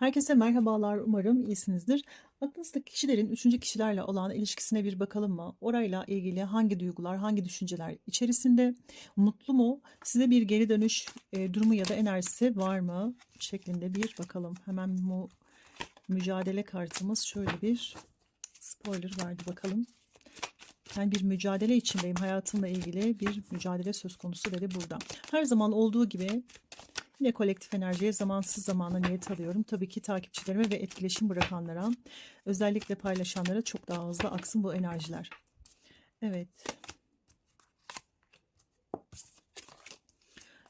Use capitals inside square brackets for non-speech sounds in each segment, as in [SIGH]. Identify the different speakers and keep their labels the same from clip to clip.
Speaker 1: Herkese merhabalar. Umarım iyisinizdir. Aklınızdaki kişilerin üçüncü kişilerle olan ilişkisine bir bakalım mı? Orayla ilgili hangi duygular, hangi düşünceler içerisinde? Mutlu mu? Size bir geri dönüş e, durumu ya da enerjisi var mı? Şeklinde bir bakalım. Hemen bu mücadele kartımız şöyle bir spoiler verdi bakalım. Ben bir mücadele içindeyim. Hayatımla ilgili bir mücadele söz konusu dedi burada. Her zaman olduğu gibi Yine kolektif enerjiye zamansız zamana niyet alıyorum. Tabii ki takipçilerime ve etkileşim bırakanlara, özellikle paylaşanlara çok daha hızlı aksın bu enerjiler. Evet.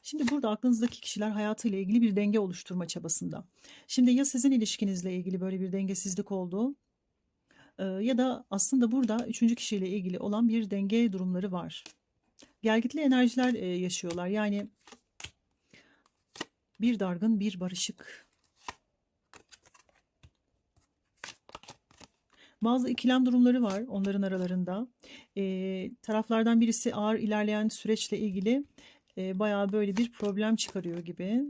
Speaker 1: Şimdi burada aklınızdaki kişiler hayatıyla ilgili bir denge oluşturma çabasında. Şimdi ya sizin ilişkinizle ilgili böyle bir dengesizlik oldu e, ya da aslında burada üçüncü kişiyle ilgili olan bir denge durumları var. Gelgitli enerjiler e, yaşıyorlar. Yani bir dargın, bir barışık. Bazı ikilem durumları var onların aralarında. Ee, taraflardan birisi ağır ilerleyen süreçle ilgili e, bayağı böyle bir problem çıkarıyor gibi.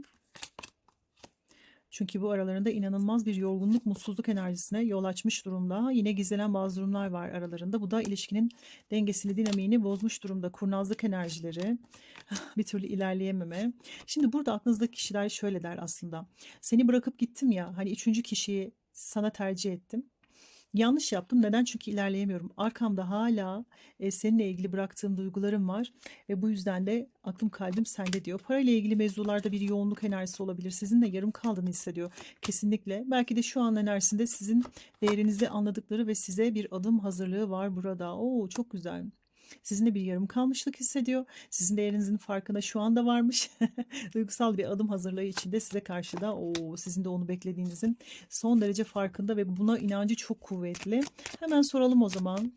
Speaker 1: Çünkü bu aralarında inanılmaz bir yorgunluk, mutsuzluk enerjisine yol açmış durumda. Yine gizlenen bazı durumlar var aralarında. Bu da ilişkinin dengesini, dinamiğini bozmuş durumda. Kurnazlık enerjileri, [SIGHS] bir türlü ilerleyememe. Şimdi burada aklınızdaki kişiler şöyle der aslında. Seni bırakıp gittim ya, hani üçüncü kişiyi sana tercih ettim. Yanlış yaptım. Neden? Çünkü ilerleyemiyorum. Arkamda hala e, seninle ilgili bıraktığım duygularım var ve bu yüzden de aklım kalbim sende diyor. Parayla ilgili mevzularda bir yoğunluk enerjisi olabilir. Sizinle yarım kaldığını hissediyor. Kesinlikle. Belki de şu an enerjisinde sizin değerinizi anladıkları ve size bir adım hazırlığı var burada. Oo çok güzel. Sizinle bir yarım kalmışlık hissediyor. Sizin değerinizin farkına şu anda varmış. [LAUGHS] Duygusal bir adım hazırlığı içinde size karşı da o sizin de onu beklediğinizin son derece farkında ve buna inancı çok kuvvetli. Hemen soralım o zaman.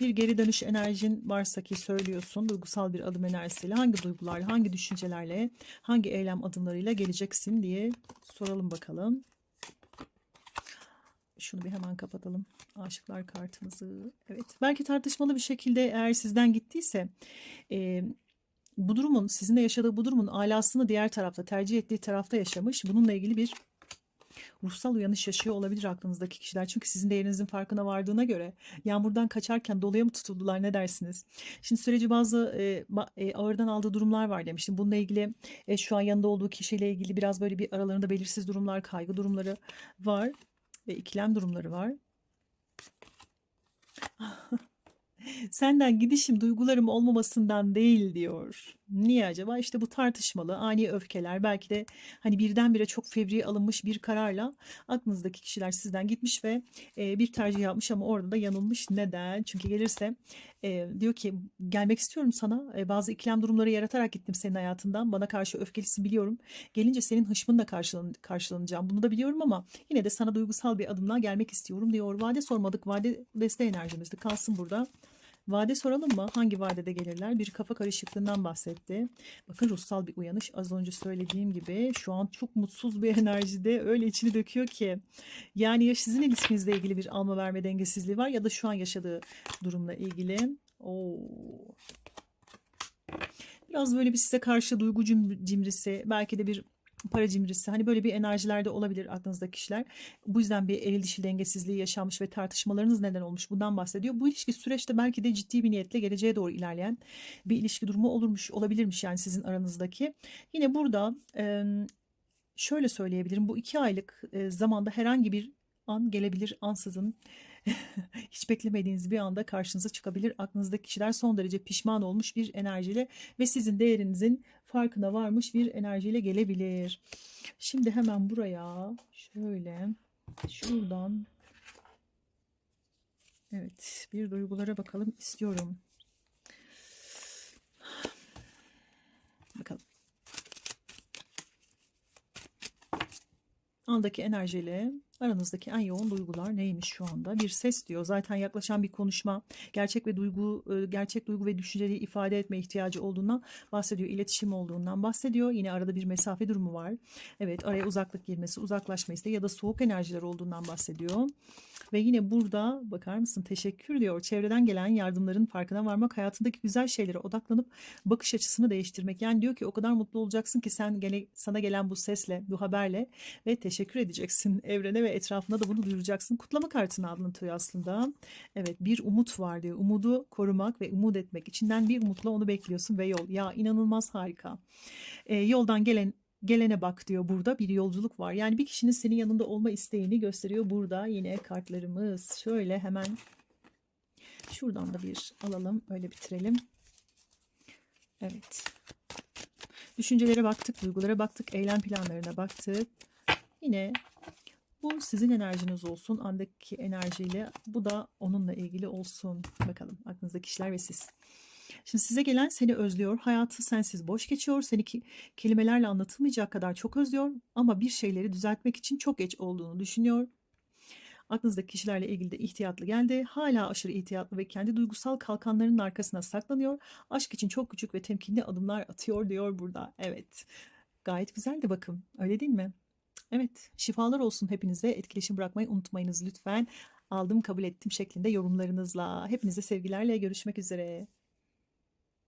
Speaker 1: Bir geri dönüş enerjin varsa ki söylüyorsun duygusal bir adım enerjisiyle hangi duygularla, hangi düşüncelerle, hangi eylem adımlarıyla geleceksin diye soralım bakalım. Şunu bir hemen kapatalım. Aşıklar kartımızı. Evet. Belki tartışmalı bir şekilde eğer sizden gittiyse e, bu durumun sizinle yaşadığı bu durumun alasını diğer tarafta tercih ettiği tarafta yaşamış. Bununla ilgili bir ruhsal uyanış yaşıyor olabilir aklınızdaki kişiler. Çünkü sizin değerinizin farkına vardığına göre yağmurdan kaçarken doluya mı tutuldular ne dersiniz? Şimdi süreci bazı e, e, ağırdan aldığı durumlar var demiştim. Bununla ilgili e, şu an yanında olduğu kişiyle ilgili biraz böyle bir aralarında belirsiz durumlar, kaygı durumları var ve ikilem durumları var. [LAUGHS] Senden gidişim duygularım olmamasından değil diyor. Niye acaba? İşte bu tartışmalı, ani öfkeler, belki de hani birdenbire çok fevri alınmış bir kararla aklınızdaki kişiler sizden gitmiş ve e, bir tercih yapmış ama orada da yanılmış. Neden? Çünkü gelirse e, diyor ki gelmek istiyorum sana. E, bazı ikilem durumları yaratarak gittim senin hayatından. Bana karşı öfkelisin biliyorum. Gelince senin hışmınla karşılan, karşılanacağım. Bunu da biliyorum ama yine de sana duygusal bir adımla gelmek istiyorum diyor. Vade sormadık. Vade desteği enerjimizde kalsın burada. Vade soralım mı? Hangi vadede gelirler? Bir kafa karışıklığından bahsetti. Bakın ruhsal bir uyanış. Az önce söylediğim gibi şu an çok mutsuz bir [LAUGHS] enerjide öyle içini döküyor ki. Yani ya sizin ilişkinizle ilgili bir alma verme dengesizliği var ya da şu an yaşadığı durumla ilgili. Oo. Biraz böyle bir size karşı duygu cim- cimrisi, belki de bir para cimrisi hani böyle bir enerjilerde olabilir aklınızdaki kişiler. Bu yüzden bir eril dişil dengesizliği yaşanmış ve tartışmalarınız neden olmuş bundan bahsediyor. Bu ilişki süreçte belki de ciddi bir niyetle geleceğe doğru ilerleyen bir ilişki durumu olurmuş olabilirmiş yani sizin aranızdaki. Yine burada e, şöyle söyleyebilirim bu iki aylık zamanda herhangi bir an gelebilir ansızın [LAUGHS] hiç beklemediğiniz bir anda karşınıza çıkabilir. Aklınızdaki kişiler son derece pişman olmuş bir enerjiyle ve sizin değerinizin farkına varmış bir enerjiyle gelebilir. Şimdi hemen buraya şöyle şuradan evet bir duygulara bakalım istiyorum. Bakalım. Andaki enerjiyle Aranızdaki en yoğun duygular neymiş şu anda? Bir ses diyor. Zaten yaklaşan bir konuşma, gerçek ve duygu, e, gerçek duygu ve düşünceleri ifade etme ihtiyacı olduğundan bahsediyor. İletişim olduğundan bahsediyor. Yine arada bir mesafe durumu var. Evet, araya uzaklık girmesi, uzaklaşma isteği ya da soğuk enerjiler olduğundan bahsediyor. Ve yine burada bakar mısın? Teşekkür diyor. Çevreden gelen yardımların farkına varmak, hayatındaki güzel şeylere odaklanıp bakış açısını değiştirmek. Yani diyor ki o kadar mutlu olacaksın ki sen gele, sana gelen bu sesle, bu haberle ve teşekkür edeceksin [LAUGHS] evrene ve etrafına da bunu duyuracaksın. Kutlama kartını anlatıyor aslında. Evet bir umut var diyor. Umudu korumak ve umut etmek. İçinden bir umutla onu bekliyorsun ve yol. Ya inanılmaz harika. Ee, yoldan gelen gelene bak diyor burada bir yolculuk var. Yani bir kişinin senin yanında olma isteğini gösteriyor burada yine kartlarımız. Şöyle hemen şuradan da bir alalım öyle bitirelim. Evet. Düşüncelere baktık, duygulara baktık, eylem planlarına baktık. Yine bu sizin enerjiniz olsun, andaki enerjiyle bu da onunla ilgili olsun. Bakalım aklınızda kişiler ve siz. Şimdi size gelen seni özlüyor, hayatı sensiz boş geçiyor, seni ki, kelimelerle anlatılmayacak kadar çok özlüyor ama bir şeyleri düzeltmek için çok geç olduğunu düşünüyor. Aklınızdaki kişilerle ilgili de ihtiyatlı geldi. Hala aşırı ihtiyatlı ve kendi duygusal kalkanlarının arkasına saklanıyor. Aşk için çok küçük ve temkinli adımlar atıyor diyor burada. Evet. Gayet güzel de bakın. Öyle değil mi? Evet. Şifalar olsun hepinize. Etkileşim bırakmayı unutmayınız lütfen. Aldım kabul ettim şeklinde yorumlarınızla. Hepinize sevgilerle görüşmek üzere.